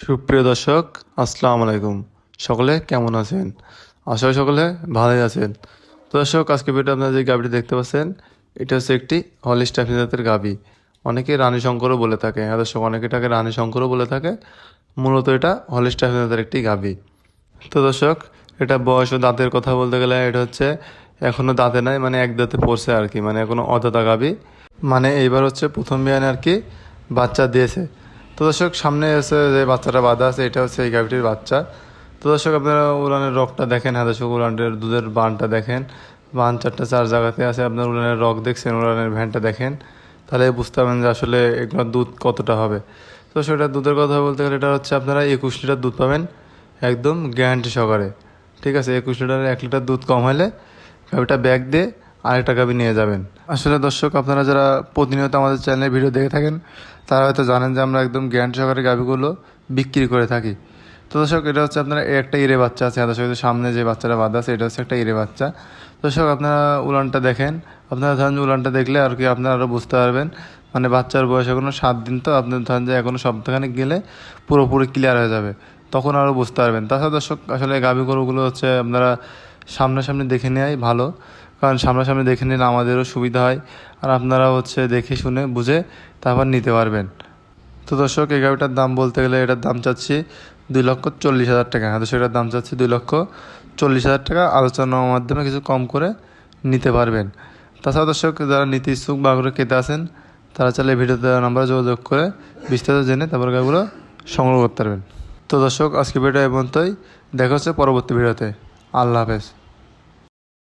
সুপ্রিয় দর্শক, আসসালামু আলাইকুম। সকলে কেমন আছেন? আশা সকলে ভালোই আছেন। তো দর্শক আজকে ভিডিও আপনারা যে গাভিটি দেখতে পাচ্ছেন, এটা হচ্ছে একটি হলিস্টাফি জাতের গাভি অনেকে রানী শঙ্করও বলে থাকে। হ্যাঁ দর্শক, অনেকে এটাকে রানী শঙ্করও বলে থাকে। মূলত এটা হলিস্টাফি জাতের একটি গাভি তো দর্শক, এটা বয়স ও দাঁতের কথা বলতে গেলে এটা হচ্ছে এখনও দাঁতে নাই মানে এক দাঁতে পড়ছে আর কি মানে এখনও অদাতা গাভি মানে এইবার হচ্ছে প্রথম বিয়ানে আর কি বাচ্চা দিয়েছে। তো দর্শক, সামনে এসে যে বাচ্চাটা বাঁধা আছে, এটা হচ্ছে এই গাভিটির বাচ্চা। তো দর্শক, আপনারা উলানের রগটা দেখেন। হ্যাঁ দর্শক, উলানের দুধের বানটা দেখেন। বান চারটা চার জায়গাতে আছে। আপনার উলানের রক দেখছেন, উলানের ভ্যানটা দেখেন। তাহলে বুঝতে পারবেন যে আসলে এগুলো দুধ কতটা হবে। তো সেটা দুধের কথা বলতে গেলে এটা হচ্ছে আপনারা একুশ লিটার দুধ পাবেন একদম গ্যারান্টি সহকারে। ঠিক আছে, একুশ লিটারে এক লিটার দুধ কম হলে গাভিটা ব্যাগ দিয়ে আরেকটা গাভি নিয়ে যাবেন। আসলে দর্শক, আপনারা যারা প্রতিনিয়ত আমাদের চ্যানেলে ভিডিও দেখে থাকেন, তারা হয়তো জানেন যে আমরা একদম গ্যারান্টি সহকারে গাভিগুলো বিক্রি করে থাকি। তো দর্শক, এটা হচ্ছে আপনার একটা ইরে বাচ্চা আছে দর্শক সামনে যে বাচ্চাটা বাঁধা আছে, এটা হচ্ছে একটা ইরে বাচ্চা। দর্শক, আপনারা উলানটা দেখেন। আপনারা ধরেন উলানটা দেখলে আর কি আপনারা আরও বুঝতে পারবেন। মানে বাচ্চার বয়স এখনও সাত দিন, তো আপনার ধরেন যে এখনও সপ্তাহখানে গেলে পুরোপুরি ক্লিয়ার হয়ে যাবে। তখন আরও বুঝতে পারবেন। তাছাড়া দর্শক, আসলে গাভী গরুগুলো হচ্ছে আপনারা সামনাসামনি দেখে নেওয়াই ভালো। কারণ সামনাসামনি দেখে নিলে আমাদেরও সুবিধা হয়। আর আপনারা হচ্ছে দেখে শুনে বুঝে তারপর নিতে পারবেন। তো দর্শক, এই গাড়িটার দাম বলতে গেলে এটার দাম চাচ্ছি দুই লক্ষ চল্লিশ হাজার টাকা। হ্যাঁ দর্শক, এটার দাম চাচ্ছি দুই লক্ষ চল্লিশ হাজার টাকা। আলোচনার মাধ্যমে কিছু কম করে নিতে পারবেন। তাছাড়া দর্শক, যারা নীতি ইচ্ছুক বা করে কেটে আসেন তারা চাইলে ভিডিওতে নাম্বারে যোগাযোগ করে বিস্তারিত জেনে তারপর গাড়িগুলো সংগ্রহ করতে পারবেন। তো দর্শক আজকে ভিডিও এ পর্যন্তই। দেখা হচ্ছে পরবর্তী ভিডিওতে। আল্লাহ হাফেজ।